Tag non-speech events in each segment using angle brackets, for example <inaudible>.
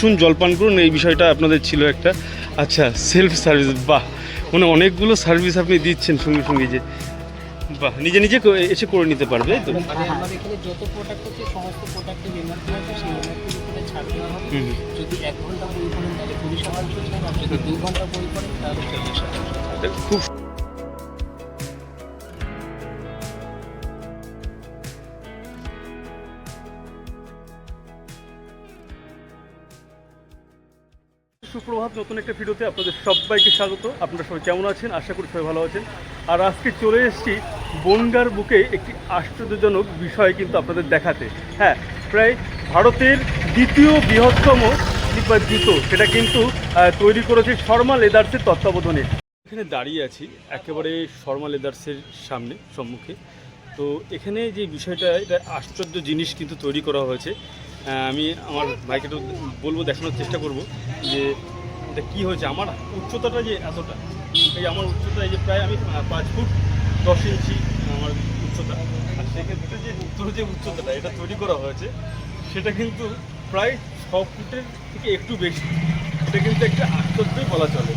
আসুন জলপান করুন এই বিষয়টা আপনাদের ছিল একটা। আচ্ছা সেলফ সার্ভিস বাহ! মানে অনেকগুলো সার্ভিস আপনি দিচ্ছেন সঙ্গে সঙ্গে যে বাহ! নিজে নিজে এসে করে নিতে পারবে তো? মানে আমাদের এখানে যত প্রোডাক্ট আছে সমস্ত প্রোডাক্টের এমআরপি আছে সেই এমআরপির উপরে ছাড় দেওয়া হবে। হুম হুম। যদি এক ঘণ্টা বই করেন তাহলে কুড়ি শতাংশ ছাড় আর যদি দু ঘণ্টা বই করেন তাহলে চল্লিশ শতাংশ খুব সুপ্রভাত, নতুন একটা ভিডিওতে আপনাদের সবাইকে স্বাগত। আপনারা সবাই কেমন আছেন? আশা করি সবাই ভালো আছেন। আর আজকে চলে এসেছি বনগার বুকে একটি আশ্চর্যজনক বিষয় কিন্তু আপনাদের দেখাতে। হ্যাঁ প্রায় ভারতের দ্বিতীয় বৃহত্তম স্লিপার জুতো সেটা কিন্তু তৈরি করেছে শর্মা লেদার্সের তত্ত্বাবধানে। এখানে দাঁড়িয়ে আছি, একেবারে শর্মা লেদার্সের সামনে, সম্মুখে। তো এখানে যে বিষয়টা, এটা আশ্চর্য জিনিস কিন্তু তৈরি করা হয়েছে। আমি আমার ভাইকে একটু বলব, দেখানোর চেষ্টা করব যে এটা কী হয়েছে। আমার উচ্চতাটা যে এতটা, এই আমার উচ্চতা এই যে প্রায় আমি পাঁচ ফুট দশ ইঞ্চি আমার উচ্চতা। আর সেক্ষেত্রে যে উত্তর যে উচ্চতাটা, এটা তৈরি করা হয়েছে, সেটা কিন্তু প্রায় ছ ফুটের থেকে একটু বেশি। এটা কিন্তু একটা আশ্চর্যই বলা চলে।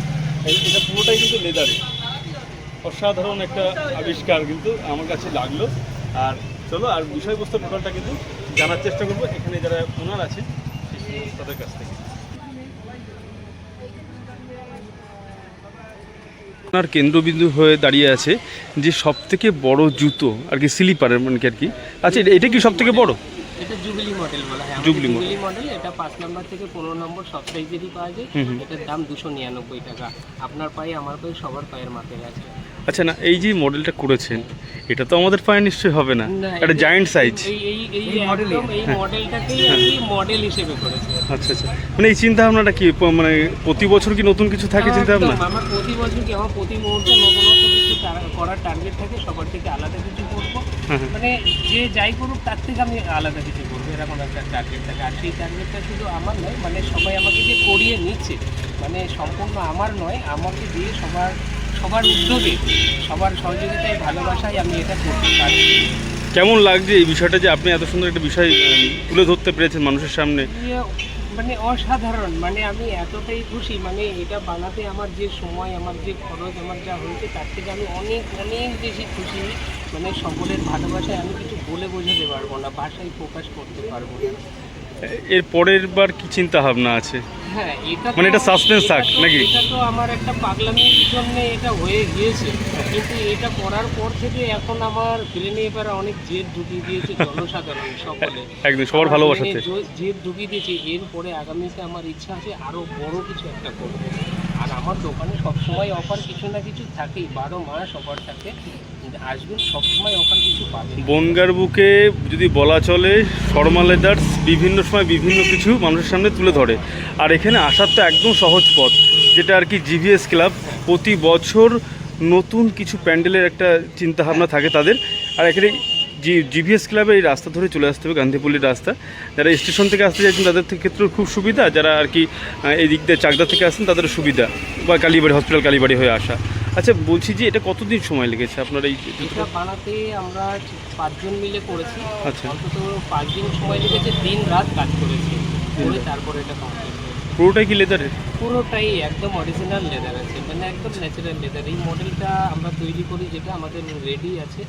এটা পুরোটাই কিন্তু লেদারে অসাধারণ একটা আবিষ্কার কিন্তু আমার কাছে লাগল। আর চলো, আর বিষয়বস্তু টোটালটা কিন্তু জানার চেষ্টা করব এখানে যারা ওনার আছে সেই তাদের কাছ থেকে। আপনার কেন্দ্রবিন্দু হয়ে দাঁড়িয়ে আছে যে সব থেকে বড় জুতো আর কি স্লিপারের মানে কি আর কি? আচ্ছা এটা- এটা কি সব থেকে বড়? এটা জুবিলি মডেল বলা হয়। Jubilee model. এটা পাঁচ নম্বর থেকে পনেরো নম্বর সব সাইজেরই পাওয়া যায়। এটার দাম দুশো নিরানব্বই টাকা। আপনার পায়ে আমার পায়ে সবার পায়ের মাপের আছে। আচ্ছা না এই যে মডেলটা করেছেন এটা তো আমাদের পায়ে নিশ্চয়ই হবে না। এটা- জায়েন্ট সাইজ এই এই এই একদম এই মডেলটাকেই আর কি মডেল হিসেবে করেছে। আচ্ছা আচ্ছা। মানে এই চিন্তা ভাবনাটা কি মানে প্রতি বছর কি নতুন কিছু থাকে চিন্তা ভাবনা আমার প্রতি বছর কি আমার প্রতি মুহূর্তে নতুন কিছু করার টার্গেট থাকে সবার থেকে আলাদা কিছু করব। হ্যাঁ, হ্যাঁ। মানে যে যাই করুক তার থেকে আমি আলাদা কিছু করব। এরকম একটা টার্গেট থাকে। আর সেই টার্গেটটা শুধু আমার নয় মানে সবাই আমাকে যে করিয়ে নিচ্ছে মানে সম্পূর্ণ আমার নয় আমাকে দিয়ে সবার সবার উদ্যোগে সবার সহযোগিতায় ভালোবাসায় আমি এটা করতে পারি। কেমন লাগছে এই বিষয়টা যে আপনি এত সুন্দর একটা বিষয় তুলে ধরতে পেরেছেন মানুষের সামনে? ইয়ে, মানে অসাধারণ মানে আমি এতটাই খুশি মানে এটা বানাতে আমার যে সময় আমার যে খরচ আমার যা হয়েছে তার থেকে আমি অনেক অনেক বেশি খুশি। মানে সকলের ভালোবাসায় আমি কিছু বলে বোঝাতে পারব না ভাষায় প্রকাশ করতে পারব না। এর পরের বার কি চিন্তা ভাবনা আছে? হ্যাঁ এটা মানে এটা suspense থাক, নাকি? এটা তো আমার একটা পাগলামির জন্য এটা হয়ে গিয়েছে। কিন্তু এটা করার পর থেকে এখন আমার ব্রেনে এবার অনেক জেদ ঢুকিয়ে দিয়েছে জনসাধারণ সকলে। <laughs> একদম সবার ভালোবাসাতে জেদ ঢুকিয়ে দিয়েছে এরপরে আগামীতে আমার ইচ্ছা আছে আরও বড় কিছু একটা করব। আর আমার দোকানে সবসময় অফার কিছু না কিছু থাকেই বারো মাস অফার থাকে। আসবেন সবসময় বনগার বুকে যদি বলা চলে, শর্মা লেদার্স বিভিন্ন সময় বিভিন্ন কিছু মানুষের সামনে তুলে ধরে। আর এখানে আসার তো একদম সহজ পথ, যেটা আর কি জিভিএস ক্লাব প্রতি বছর নতুন কিছু প্যান্ডেলের একটা চিন্তা ভাবনা থাকে তাদের। আর এখানে জি জিভিএস ক্লাবে এই রাস্তা ধরে চলে আসতে হবে, গান্ধীপল্লির রাস্তা। যারা স্টেশন থেকে আসতে চাইছেন, তাদের ক্ষেত্রেও খুব সুবিধা। যারা আর কি এই দিক দিয়ে চাকদা থেকে আসেন তাদের সুবিধা। বা কালীবাড়ি, হসপিটাল কালীবাড়ি হয়ে আসা। আচ্ছা বলছি যে এটা কতদিন সময় লেগেছে আপনার এই এটা বানাতে আমরা পাঁচজন মিলে করেছি। আচ্ছা। অন্তত পাঁচজন সময় লেগেছে দিন রাত কাজ করেছি। করে তারপরে এটা কমপ্লিট পুরোটাই কি লেদারের পুরোটাই একদম অরিজিনাল লেদার আছে মানে একদম ন্যাচারাল লেদার এই মডেলটা আমরা তৈরি করি যেটা আমাদের রেডি আছে।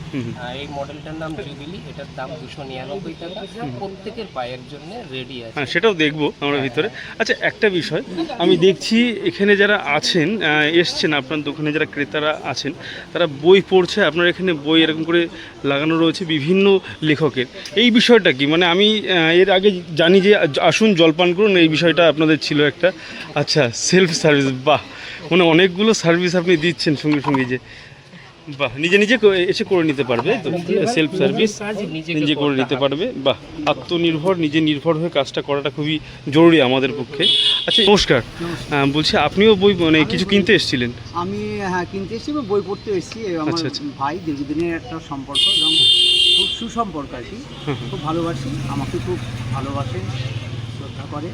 এই মডেলটার নাম জুবিলি এটার দাম দুশো নিরানব্বই টাকা। প্রত্যেকের পায়ের জন্য রেডি আছে। হ্যাঁ সেটাও দেখব আমরা ভিতরে। আচ্ছা একটা বিষয় আমি দেখছি এখানে যারা আছেন এসছেন আপনার দোকানে যারা ক্রেতারা আছেন তারা বই পড়ছে আপনার এখানে বই এরকম করে লাগানো রয়েছে বিভিন্ন লেখকের। এই বিষয়টা কি? মানে আমি এর আগে জানি যে আসুন জলপান করুন এই বিষয়টা আপনাদের ছিল। একটা। আচ্ছা সেলফ সার্ভিস বাহ। মানে অনেকগুলো সার্ভিস আপনি দিচ্ছেন সঙ্গে সঙ্গে যে বাহ নিজে নিজে এসে করে নিতে পারবে তো সেলফ সার্ভিস কাজ নিজে করে নিতে পারবে বাহ আত্মনির্ভর নিজে নির্ভর হয়ে কাজটা করাটা খুবই জরুরি আমাদের পক্ষে। আচ্ছা নমস্কার। বলছি আপনিও বই মানে কিছু কিনতে এসেছিলেন? আমি হ্যাঁ কিনতে এসেছি বই পড়তে এসেছি আমার আচ্ছা, আচ্ছা। ভাই দীর্ঘদিনের একটা সম্পর্ক এবং খুব সুসম্পর্ক আর কি। খুব ভালোবাসি আমাকে খুব ভালোবাসে শ্রদ্ধা করে।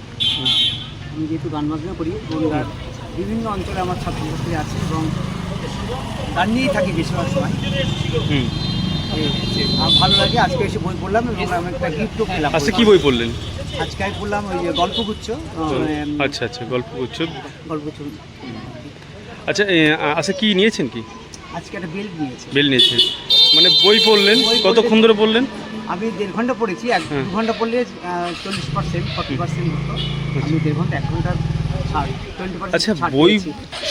আমি যেহেতু গান বাজনা করি গঙ্গার বিভিন্ন অঞ্চলে আমার ছাত্রছাত্রী আছে এবং গান নিয়েই থাকি বেশিরভাগ সময়। হুম। আমার ভালো লাগে আজকে এসে বই পড়লাম এবং আমি একটা গিফটও পেলাম। আচ্ছা কি বই পড়লেন? আজকে আমি পড়লাম ওই যে গল্পগুচ্ছ আচ্ছা আচ্ছা গল্প করছ গল্পগুচ্ছ। আচ্ছা আচ্ছা কি নিয়েছেন কি? আজকে একটা বেল্ট নিয়েছে। বেল নিয়েছেন। মানে বই পড়লেন? কতক্ষণ ধরে পড়লেন? আমি দেড় ঘণ্টা পড়েছি এক। দু ঘণ্টা পড়লে চল্লিশ পার্সেন্ট ফর্টি পার্সেন্ট হতো আমি দেড় ঘণ্টা এক ঘণ্টা ছাড় টোয়েন্টি আচ্ছা বই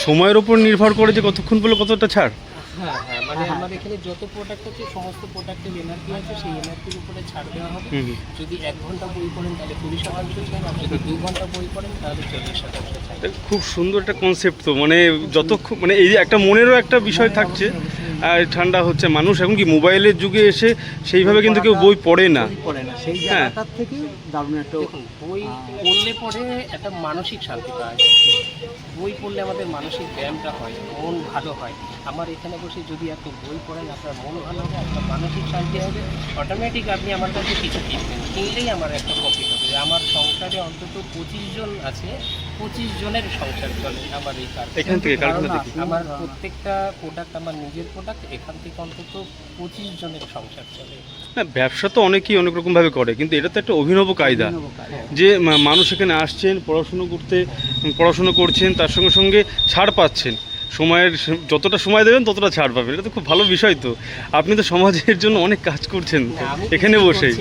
সময়ের ওপর নির্ভর করে যে কতক্ষণ পড়লে কতটা ছাড় হ্যাঁ হ্যাঁ মানে হ্যাঁ। আমার এখানে যত প্রোডাক্ট আছে সমস্ত প্রোডাক্টের আছে সেই উপরে ছাড় দেওয়া হবে হুম হুম। যদি এক ঘণ্টা বই পড়েন তাহলে কুড়ি শতাংশ ছাড় আর যদি দু ঘণ্টা বই পড়েন তাহলে চল্লিশ শতাংশ ছাড় খুব সুন্দর একটা কনসেপ্ট তো মানে যতক্ষণ মানে এই একটা মনেরও একটা বিষয় থাকছে ঠান্ডা হচ্ছে মানুষ। এখন কি মোবাইলের যুগে এসে সেইভাবে কিন্তু কেউ বই পড়ে না? বই পড়ে না। সেই হ্যাঁ। জায়গাটার থেকে দারুণ একটা বই পড়লে পরে একটা মানসিক শান্তি পাওয়া যায়। বই পড়লে আমাদের মানসিক ব্যায়ামটা হয় মন ভালো হয়। আমার এখানে বসে যদি আপনি বই পড়েন আপনার মন ভালো হবে আপনার মানসিক শান্তি হবে। অটোমেটিক আপনি আমার কাছে কিছু কিনবেন। কিনলেই আমার একটা প্রফিট হবে। আমার সংসারে অন্তত পঁচিশ জন আছে পঁচিশ জনের সংসার চলে আমার এই এখান থেকে। আমার প্রত্যেকটা প্রোডাক্ট আমার নিজের প্রোডাক্ট এখান থেকে অন্তত পঁচিশ জনের সংসার চলে। না ব্যবসা তো অনেকেই অনেক রকমভাবে করে কিন্তু এটা তো একটা অভিনব কায়দা। যে মানুষ এখানে আসছেন পড়াশুনো করতে পড়াশুনো করছেন তার সঙ্গে সঙ্গে ছাড় পাচ্ছেন। সময়ের যতটা সময় দেবেন ততটা ছাড় পাবেন। এটা তো খুব ভালো বিষয় তো। আপনি তো সমাজের জন্য অনেক কাজ করছেন। এখানে বসে বসেই।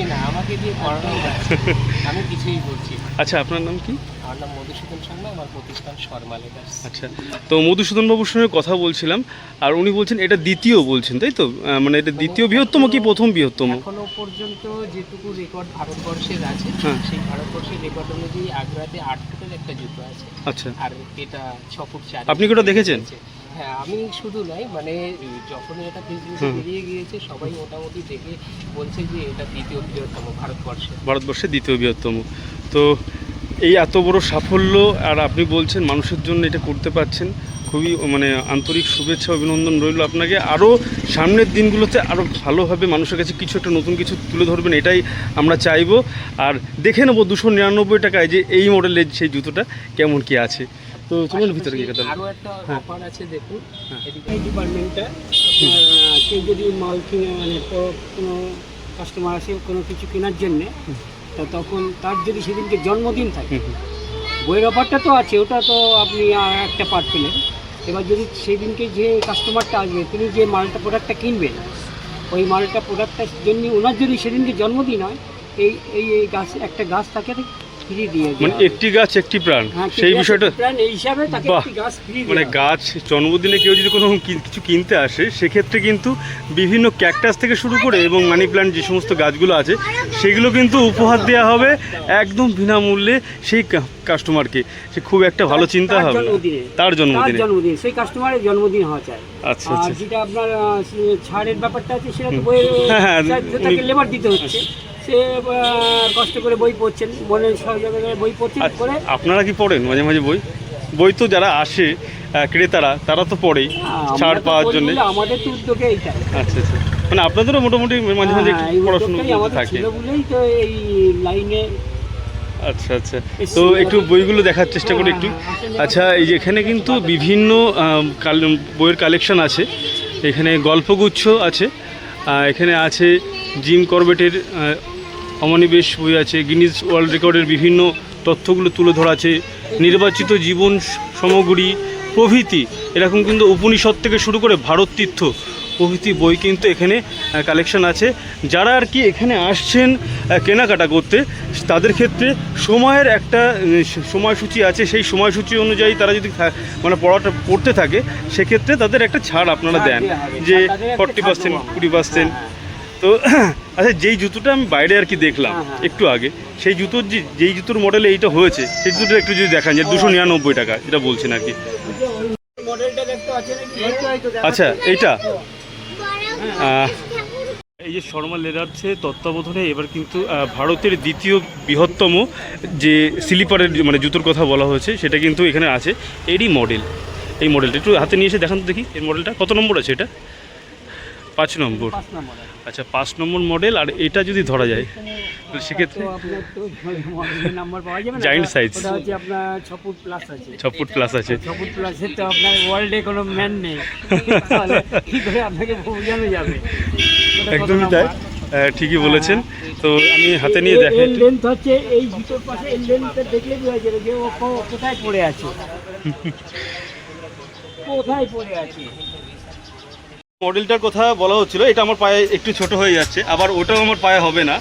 আচ্ছা আপনার নাম কি? আমার নাম মধুসূদন শর্মা আমার প্রতিষ্ঠান শর্মা লেদার্স। আচ্ছা তো মধুসূদন বাবুর সঙ্গে কথা বলছিলাম আর উনি বলছেন এটা দ্বিতীয় বলছেন তাই তো? মানে এটা দ্বিতীয় বৃহত্তম কি প্রথম বৃহত্তম? এখনও পর্যন্ত যেটুকু রেকর্ড ভারতবর্ষের আছে হ্যাঁ। সেই ভারতবর্ষের রেকর্ড অনুযায়ী আগ্রাতে আট ফুটের একটা জুতো আছে। আচ্ছা। আর এটা ছ ফুট চার আপনি কি ওটা দেখেছেন? হ্যাঁ আমি শুধু নয় মানে এই যখনই এটা ফেসবুকে বেরিয়ে গিয়েছে সবাই মোটামুটি দেখে বলছে যে এটা দ্বিতীয় বৃহত্তম ভারতবর্ষে ভারতবর্ষের দ্বিতীয় বৃহত্তম। তো এই এত বড় সাফল্য আর আপনি বলছেন মানুষের জন্য এটা করতে পারছেন। খুবই মানে আন্তরিক শুভেচ্ছা অভিনন্দন রইল আপনাকে। আরও সামনের দিনগুলোতে আরও ভালোভাবে মানুষের কাছে কিছু একটা নতুন কিছু তুলে ধরবেন এটাই আমরা চাইব। আর দেখে নেব দুশো নিরানব্বই টাকায় যে এই মডেলের সেই জুতোটা কেমন কি আছে। তো চলুন ভিতরে গিয়ে কথা। একটা হ্যাঁ। অফার আছে দেখুন। হ্যাঁ। এই ডিপার্টমেন্টটা কেউ যদি মাল কিনে মানে কোনো কাস্টমার আসে কোনো কিছু কেনার জন্যে তো তখন তার যদি সেদিনকে জন্মদিন থাকে। বইয়ের অফারটা তো আছে ওটা তো আপনি একটা পার্ট পেলেন এবার যদি সেদিনকে যে কাস্টমারটা আসবে তিনি যে মালটা প্রোডাক্টটা কিনবেন ওই মালটা প্রোডাক্টটার জন্য ওনার যদি সেদিনকে জন্মদিন হয় এই এই এই গাছ একটা গাছ তাকে ফ্রি দিয়ে মানে একটি গাছ একটি প্রাণ। হ্যাঁ, সেই বিষয়টা এই হিসাবে তাকে একটি গাছ ফ্রি মানে গাছ জন্মদিনে কেউ যদি কোনো কিছু কিনতে আসে সেক্ষেত্রে কিন্তু বিভিন্ন ক্যাকটাস থেকে শুরু করে এবং মানি প্ল্যান্ট যে সমস্ত গাছগুলো আছে সেগুলো কিন্তু উপহার দেওয়া হবে একদম বিনামূল্যে সেই কাস্টমারকে সে খুব একটা ভালো চিন্তা হবে তার জন্মদিনে। জন্মদিন। সেই কাস্টমারের জন্মদিন হওয়া চাই। আচ্ছা আচ্ছা। যেটা আপনার ছাড়ের ব্যাপারটা আছে সেটা তো হ্যাঁ, হ্যাঁ, লেবার দিতে হচ্ছে। সে কষ্ট করে বই পড়ছেন মনের সহযোগিতায় বই পড়ছেন আচ্ছা, করে আপনারা কি পড়েন মাঝে মাঝে বই? বই তো যারা আসে ক্রেতারা তারা তো পড়েই ছাড় পাওয়ার জন্য। আমাদের তো উদ্যোগে এইটা আচ্ছা আচ্ছা। মানে আপনাদেরও মোটামুটি মাঝে মাঝে হ্যাঁ, একটু পড়াশুনো থাকে। বলেই তো এই লাইনে আচ্ছা আচ্ছা। তো একটু বইগুলো দেখার চেষ্টা করি একটু। হ্যাঁ, হ্যাঁ, আসলে আচ্ছা এই যে এখানে কিন্তু বিভিন্ন বইয়ের কালেকশন আছে। এখানে গল্পগুচ্ছ আছে। এখানে আছে জিম করবেটের অমনিবেশ বই আছে। গিনিজ ওয়ার্ল্ড রেকর্ডের বিভিন্ন তথ্যগুলো তুলে ধরা আছে। নির্বাচিত জীবন সমগ্রী প্রভৃতি এরকম কিন্তু উপনিষদ থেকে শুরু করে ভারত তীর্থ প্রভৃতি বই কিন্তু এখানে কালেকশন আছে। যারা আর কি এখানে আসছেন কেনাকাটা করতে তাদের ক্ষেত্রে সময়ের একটা সময়সূচি আছে। সেই সময়সূচি অনুযায়ী তারা যদি মানে পড়াটা পড়তে থাকে সেক্ষেত্রে তাদের একটা ছাড় আপনারা দেন। যে ফর্টি পার্সেন্ট কুড়ি পার্সেন্ট তো আচ্ছা যেই জুতোটা আমি বাইরে আর কি দেখলাম হ্যাঁ, হ্যাঁ। একটু আগে সেই জুতোর যে যেই জুতোর মডেলে এইটা হয়েছে সেই জুতোটা একটু যদি দেখান যে দুশো নিরানব্বই টাকা যেটা বলছেন আর কি আচ্ছা এইটা। এই যে শর্মা লেদার্সে তত্ত্বাবধানে এবার কিন্তু ভারতের দ্বিতীয় বৃহত্তম যে স্লিপারের মানে জুতোর কথা বলা হয়েছে সেটা কিন্তু এখানে আছে এরই মডেল এই মডেলটা একটু হাতে নিয়ে এসে দেখান তো দেখি এর মডেলটা কত নম্বর আছে এটা পাঁচ নম্বর। আছে। আচ্ছা। পাঁচ নম্বর মডেল আর এটা যদি ধরা যায় সেক্ষেত্রে। ওটা হচ্ছে আপনার ছ ফুট প্লাস আছে। ছ ফুট প্লাস আছে। ছ ফুট প্লাসের তো আপনার ওয়ার্ল্ডে কোনো ম্যান নেই। কি করে আপনাকে বোঝানো যাবে? একদমই তাই? ঠিকই বলেছেন। তো আমি হাতে নিয়ে এর লেন্থ হচ্ছে এই জুতোর পাশে এর লেন্থটা দেখলে বোঝা যাবে যে ও কোথায় পড়ে আছে। <laughs> কোথায় পড়ে আছে? মডেলটার কথা বলা হচ্ছিল, এটা আমার পায়ে একটু ছোট হয়ে যাচ্ছে, আবার ওটাও আমার পায়ে হবে না।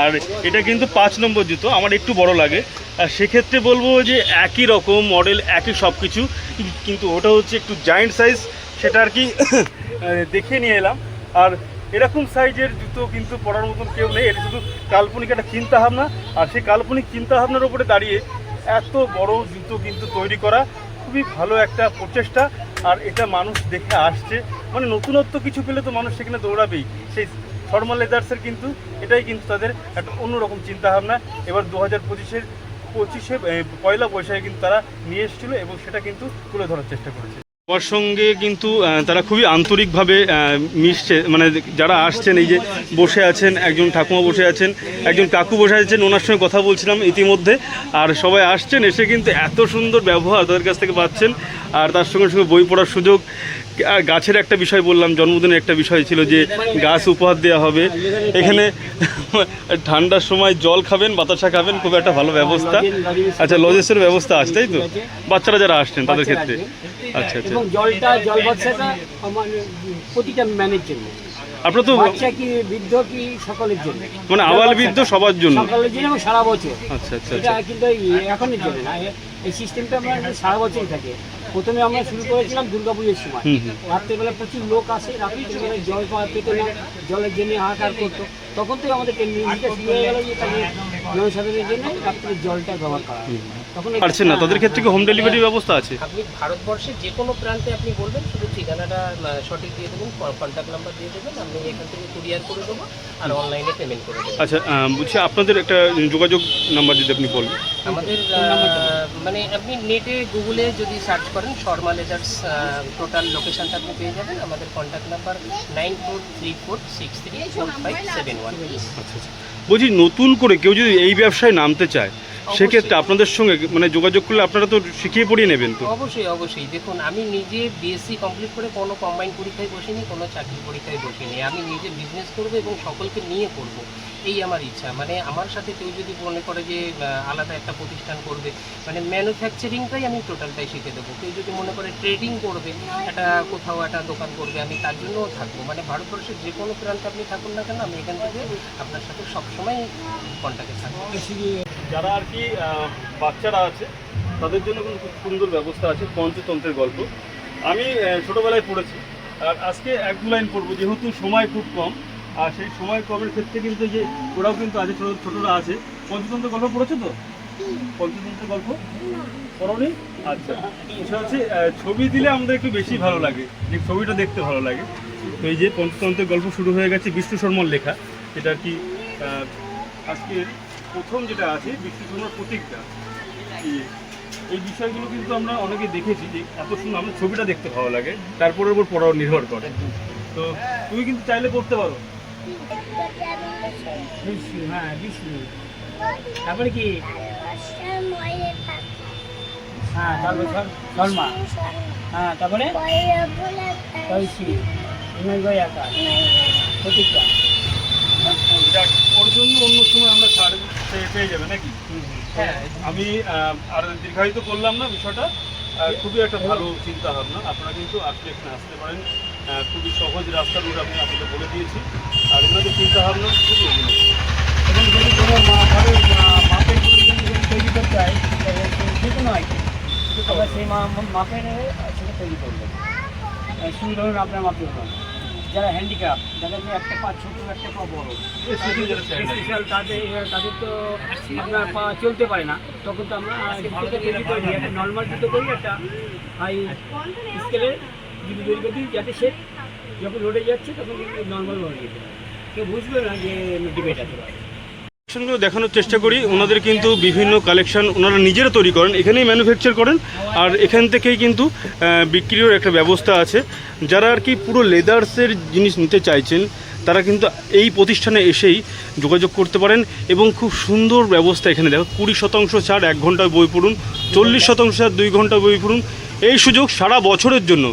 আর এটা কিন্তু পাঁচ নম্বর জুতো, আমার একটু বড় লাগে। আর সেক্ষেত্রে বলব যে একই রকম মডেল, একই সব কিছু কিন্তু ওটা হচ্ছে একটু জায়েন্ট সাইজ সেটা আর কি <coughs> দেখে নিয়ে এলাম। আর এরকম সাইজের জুতো কিন্তু পরার মতন কেউ নেই, এটা শুধু কাল্পনিক একটা চিন্তা ভাবনা আর সেই কাল্পনিক চিন্তা ভাবনার উপরে দাঁড়িয়ে এত বড় জুতো কিন্তু তৈরি করা খুবই ভালো একটা প্রচেষ্টা। আর এটা মানুষ দেখে আসছে। মানে নতুনত্ব কিছু পেলে তো মানুষ সেখানে দৌড়াবেই। সেই শর্মা লেদার্সের কিন্তু, এটাই কিন্তু তাদের একটা অন্যরকম চিন্তাভাবনা। এবার দু হাজার পঁচিশের, পঁচিশে পয়লা বৈশাখে কিন্তু তারা নিয়ে এসেছিল এবং সেটা কিন্তু তুলে ধরার চেষ্টা করেছে। সবার সঙ্গে কিন্তু তারা খুবই আন্তরিকভাবে মিশছে। মানে যারা আসছেন, এই যে বসে আছেন, একজন ঠাকুমা বসে আছেন, একজন কাকু বসে আছেন, ওনার সঙ্গে কথা বলছিলাম ইতিমধ্যে। আর সবাই আসছেন, এসে কিন্তু এত সুন্দর ব্যবহার তাদের কাছ থেকে পাচ্ছেন। আর তার সঙ্গে সঙ্গে বই পড়ার সুযোগ। আর গাছের একটা বিষয় বললাম জন্মদিনের একটা বিষয় ছিল যে গাছ উপহার দেওয়া হবে। এখানে ঠান্ডার সময় জল খাবেন বাতাসা খাবেন খুব একটা ভালো ব্যবস্থা। আচ্ছা লজেসের ব্যবস্থা আছে তাই তো? বাচ্চারা যারা আসছেন তাদের ক্ষেত্রে। আচ্ছা আচ্ছা। জলটা জল বাচ্চাটা প্রতিটা ম্যানের জন্য। আপনার তো বাচ্চা কি বৃদ্ধ কি সকলের জন্য? মানে আবাল বৃদ্ধ সবার জন্য। সকলের জন্য সারা বছর। আচ্ছা আচ্ছা এটা আচ্ছা। কিন্তু জন্য না এই সিস্টেমটা আমরা সারা বছরই থাকে। প্রথমে আমরা শুরু করেছিলাম দুর্গাপুজোর সময়। রাত্রেবেলা প্রচুর লোক আসে রাত্রিবেলায় জল পাওয়া পেতে না জলের জন্য হাহাকার করতো। তখন থেকে আমাদের শুরু হয়ে গেল যে জনসাধারণের জন্য রাত্রে জলটা ব্যবহার করা। তখন পারছেন না। তাদের ক্ষেত্রে কি হোম ডেলিভারি ব্যবস্থা আছে? আপনি ভারতবর্ষের যে কোনো প্রান্তে আপনি বলবেন শুধু ঠিকানাটা সঠিক দিয়ে দেবেন কন্ট্যাক্ট নাম্বার দিয়ে দেবেন আমি এখান থেকে কুরিয়ার করে দেবো আর অনলাইনে পেমেন্ট করে দেবো। আচ্ছা বলছি আপনাদের একটা যোগাযোগ নাম্বার যদি আপনি বলবেন আমাদের মানে আপনি নেটে গুগলে যদি সার্চ করেন শর্মা লেদার্স টোটাল লোকেশনটা আপনি পেয়ে যাবেন। আমাদের contact number nine four three four six three four five seven one আচ্ছা আচ্ছা। বলছি নতুন করে কেউ যদি এই ব্যবসায় নামতে চায় সেক্ষেত্রে আপনাদের সঙ্গে মানে যোগাযোগ করলে আপনারা তো শিখিয়ে পড়িয়ে নেবেন তো। অবশ্যই অবশ্যই। দেখুন আমি নিজে বিএসসি কমপ্লিট করে কোনো কম্বাইন পরীক্ষায় বসিনি কোনো চাকরি পরীক্ষায় বসিনি। আমি নিজে বিজনেস করব এবং সকলকে নিয়ে করব। এই আমার ইচ্ছা। মানে আমার সাথে কেউ যদি মনে করে যে আলাদা একটা প্রতিষ্ঠান করবে মানে ম্যানুফ্যাকচারিংটাই আমি টোটালটাই শিখে দেবো। কেউ যদি মনে করে ট্রেডিং করবে একটা কোথাও একটা দোকান করবে আমি তার জন্যও থাকব। মানে ভারতবর্ষের যে কোনো প্রান্তে আপনি থাকুন না কেন আমি এখান থেকে আপনার সাথে সবসময় কন্ট্যাক্টে থাকব। যারা আর কি বাচ্চারা আছে তাদের জন্য কিন্তু খুব সুন্দর ব্যবস্থা আছে পঞ্চতন্ত্রের গল্প। আমি ছোটোবেলায় পড়েছি আর আজকে এক দু লাইন পড়ব যেহেতু সময় খুব কম আর সেই সময় কমের ক্ষেত্রে কিন্তু যে ওরাও কিন্তু আছে ছোটো ছোটোরা আছে। পঞ্চতন্ত্রের গল্প পড়েছো তো? পঞ্চতন্ত্রের গল্প? পড়নি? আচ্ছা। সেটা হচ্ছে ছবি দিলে আমাদের একটু বেশি ভালো লাগে যে ছবিটা দেখতে ভালো লাগে। তো এই যে পঞ্চতন্ত্রের গল্প শুরু হয়ে গেছে বিষ্ণু শর্মার লেখা এটা আর কি আহ, আজকের প্রথম যেটা আছে বিষ্ণু শর্মার প্রতীকটা এই- বিষয়গুলো কিন্তু আমরা অনেকে দেখেছি যে এত সুন্দর আমরা ছবিটা দেখতে ভালো লাগে তারপরের উপর পড়াও নির্ভর করে। তো তুমি কিন্তু চাইলে করতে পারো। বিষ্ণু হ্যাঁ বিষ্ণু। তারপরে কি? হ্যাঁ তারপরে শর- শর্মা। হ্যাঁ তারপরে? ওর জন্য অন্য সময় পেয়ে- যাবে নাকি? হ্যাঁ আমি আর দীর্ঘায়িত করলাম না বিষয়টা। খুবই একটা ভালো চিন্তা ভাবনা আপনারা কিন্তু আসলে এখানে আসতে পারেন। খুবই সহজ রাস্তা রুট আমি আপনাদের বলে দিয়েছি। আর এনাদের চিন্তা ভাবনা খুবই অভিনব। এবং যদি কোনো মা ঘরের মা- যদি যদি তৈরি করতে হয় যে কোনো আইটেম আমরা সেই মা মাপের সেটা তৈরি করব। শুরু ধরুন আপনার উপর যারা হ্যান্ডিক্যাপ যাদের একটা পা ছোটো একটা পা বড়। স্পেশাল তাদের তাদের তো আপনার পা চলতে পারে না। তখন তো আমরা জুতো তৈরি করি একটা নর্মাল জুতো করি একটা হাই স্কেলে জুতো তৈরি করি যাতে সে যখন রোডে যাচ্ছে তখন নর্মাল রোডে যেতে পারে। কেউ বুঝবে না যে ডিবেট আছে কালেকশনগুলো দেখানোর চেষ্টা করি। ওনাদের কিন্তু বিভিন্ন কালেকশন ওনারা নিজেরা তৈরি করেন, এখানেই ম্যানুফ্যাকচার করেন। আর এখান থেকেই কিন্তু বিক্রির একটা ব্যবস্থা আছে। যারা আর কি পুরো লেদার্সের জিনিস নিতে চাইছেন, তারা কিন্তু এই প্রতিষ্ঠানে এসেই যোগাযোগ করতে পারেন এবং খুব সুন্দর ব্যবস্থা এখানে দেখো, কুড়ি শতাংশ ছাড়, এক ঘন্টায় বই পড়ুন, চল্লিশ শতাংশ ছাড়, দুই ঘণ্টা বই পড়ুন। এই সুযোগ সারা বছরের জন্য।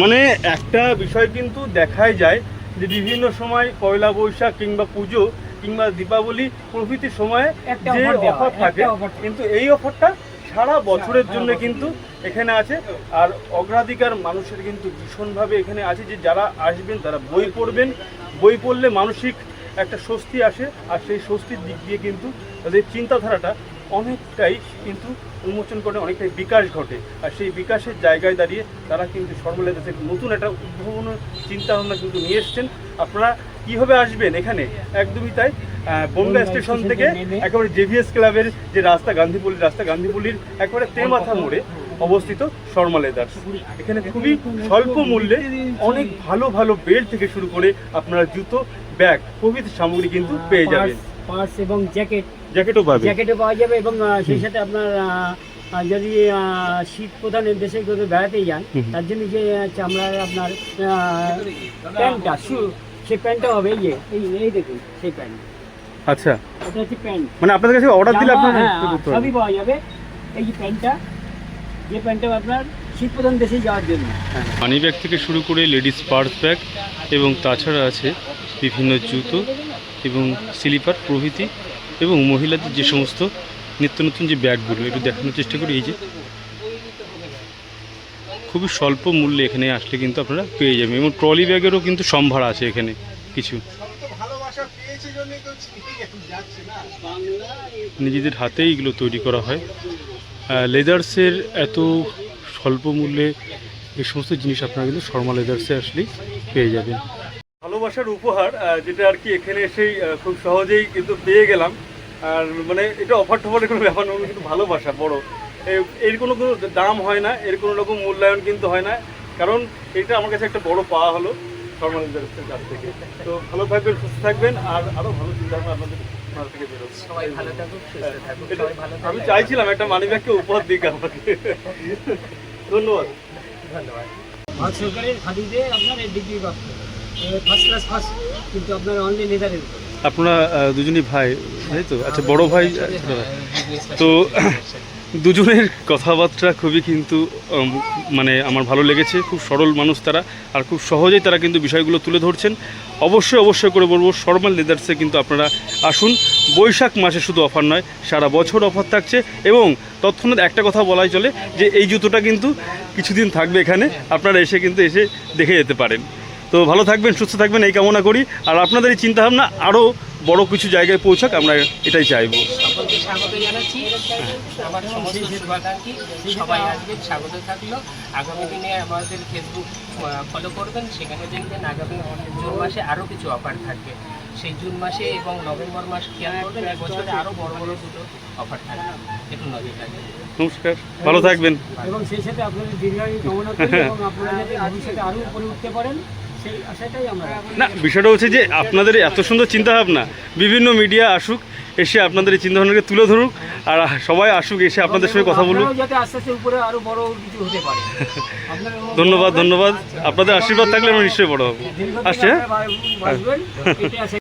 মানে একটা বিষয় কিন্তু দেখাই যায় যে বিভিন্ন সময় পয়লা বৈশাখ কিংবা পুজো কিংবা দীপাবলি প্রভৃতির সময়ে যে অফার থাকে। কিন্তু এই অফারটা সারা বছরের জন্য কিন্তু এখানে আছে। আর অগ্রাধিকার মানুষের কিন্তু ভীষণভাবে এখানে আছে যে যারা আসবেন তারা বই পড়বেন। বই পড়লে মানসিক একটা স্বস্তি আসে আর সেই স্বস্তির দিক দিয়ে কিন্তু তাদের চিন্তাধারাটা অনেকটাই কিন্তু উন্মোচন করে অনেকটাই বিকাশ ঘটে। আর সেই বিকাশের জায়গায় দাঁড়িয়ে তারা কিন্তু সর্বলে নতুন একটা উদ্ভাবন চিন্তা ভাবনা কিন্তু নিয়ে এসছেন। আপনারা কীভাবে আসবেন এখানে? একদমই তাই। বনগা স্টেশন থেকে একেবারে জেভিএস ক্লাবের যে রাস্তা গান্ধীপল্লী রাস্তা গান্ধীপল্লীর একেবারে তেমাথা মোড়ে অবস্থিত শর্মা লেদার্স। এখানে খুবই স্বল্প মূল্যে অনেক ভালো ভালো বেল্ট থেকে শুরু করে আপনারা জুতো ব্যাগ প্রভৃতি সামগ্রী কিন্তু পেয়ে যাবেন। পার্স এবং জ্যাকেট। জ্যাকেটও পাবেন। জ্যাকেটও পাওয়া যাবে এবং সেই সাথে আপনার যদি শীত প্রধান দেশে যদি বেড়াতে যান তার জন্য যে চামড়ার আপনার প্যান্টটা শু সেই প্যান্টটা হবে এই যে এই এই দেখুন সেই প্যান্ট। আচ্ছা। এটা হচ্ছে প্যান্ট। মানে আপনাদের কাছে অর্ডার দিলে আপনারা হ্যাঁ, সবই পাওয়া যাবে। এই যে প্যান্টটা যে প্যান্টটা আপনার শীত প্রধান দেশে যাওয়ার জন্য। মানি ব্যাগ থেকে শুরু করে লেডিস পার্স ব্যাগ এবং তাছাড়া আছে বিভিন্ন জুতো এবং স্লিপার প্রভৃতি এবং মহিলাদের যে সমস্ত নিত্য নতুন যে ব্যাগগুলো একটু দেখানোর চেষ্টা করি। এই যে খুবই স্বল্প মূল্যে এখানে আসলে কিন্তু আপনারা পেয়ে যাবেন এবং ট্রলি ব্যাগেরও কিন্তু সম্ভার আছে এখানে কিছু। নিজেদের হাতেই এগুলো তৈরি করা হয়। লেদার্সের এত স্বল্প মূল্যে এই সমস্ত জিনিস আপনারা কিন্তু শর্মা লেদার্সে আসলেই পেয়ে যাবেন। ভালোবাসার উপহার যেটা আর কি এখানে এসেই খুব সহজেই কিন্তু পেয়ে গেলাম। আর মানে এটা অফার টফারের কোনো ব্যাপার নয় কিন্তু ভালোবাসা, বড়। এর কোনো কোনো দাম হয় না এর কোনো রকম মূল্যায়ন কিন্তু হয় না কারণ এটা আমার কাছে একটা বড় পাওয়া হলো লেদার্সের কাছ থেকে। তো ভালো থাকবেন সুস্থ থাকবেন আর আরও ভালো চিন্তাভাবনা আপনাদের থেকে বেরোচ্ছে সবাই ভালো থাকুক সুস্থ থাকুক সবাই ভালো আমি চাইছিলাম একটা মানি ব্যাগকে উপহার দিক আমাকে। ধন্যবাদ। ধন্যবাদ। ভারত সরকারের খাদিতে আপনার এই ডিগ্রি প্রাপ্ত ফার্স্ট ক্লাস ফার্স্ট কিন্তু আপনার অনলি লেদারের আপনারা দুজনই ভাই তাই তো? আচ্ছা বড় ভাই ভাই। তো দুজনের কথাবার্তা খুবই কিন্তু মানে আমার ভালো লেগেছে। খুব সরল মানুষ তারা আর খুব সহজেই তারা কিন্তু বিষয়গুলো তুলে ধরছেন। অবশ্যই অবশ্যই করে বলব শর্মাল লেদার্সে কিন্তু আপনারা আসুন। বৈশাখ মাসে শুধু অফার নয়, সারা বছর অফার থাকছে এবং তৎক্ষণাৎ একটা কথা বলাই চলে যে এই জুতোটা কিন্তু কিছুদিন থাকবে এখানে, আপনারা এসে কিন্তু এসে দেখে যেতে পারেন। তো ভালো থাকবেন, সুস্থ থাকবেন, এই কামনা করি। আর আপনাদের এই চিন্তাভাবনা আরও বড় কিছু জায়গায় পৌঁছাক আমরা এটাই চাইব। সকলকে স্বাগত জানাচ্ছি। আমার সমস্ত শুভাকাঙ্ক্ষী সবাই আসবেন স্বাগত থাকল। আগামী দিনে আমাদের ফেসবুক ফলো করবেন সেখানে দেখবেন আগামী জুন মাসে আরও কিছু অফার থাকবে। সেই জুন মাসে এবং নভেম্বর মাস খেয়াল করবেন এবছরে আরও বড় বড় দুটো অফার থাকবে। একটু নজর রাখবেন। নমস্কার ভালো থাকবেন। এবং সেই সাথে আপনাদের দীর্ঘায়ু কামনা করি <laughs> এবং আপনারা যাতে ভবিষ্যতে আরও উপরে উঠতে পারেন। সেই আশাটাই আমরা না বিষয়টা হচ্ছে যে আপনাদের এত সুন্দর চিন্তাভাবনা। বিভিন্ন মিডিয়া আসুক এসে আপনাদের এই চিন্তাভাবনাকে তুলে ধরুক আর সবাই আসুক এসে আপনাদের সঙ্গে কথা বলুক। যাতে আস্তে আস্তে উপরে আরও বড় কিছু হতে পারে। <laughs> ধন্যবাদ ধন্যবাদ। আপনাদের আশীর্বাদ থাকলে আমি নিশ্চয়ই বড় হব। আসছে হ্যাঁ?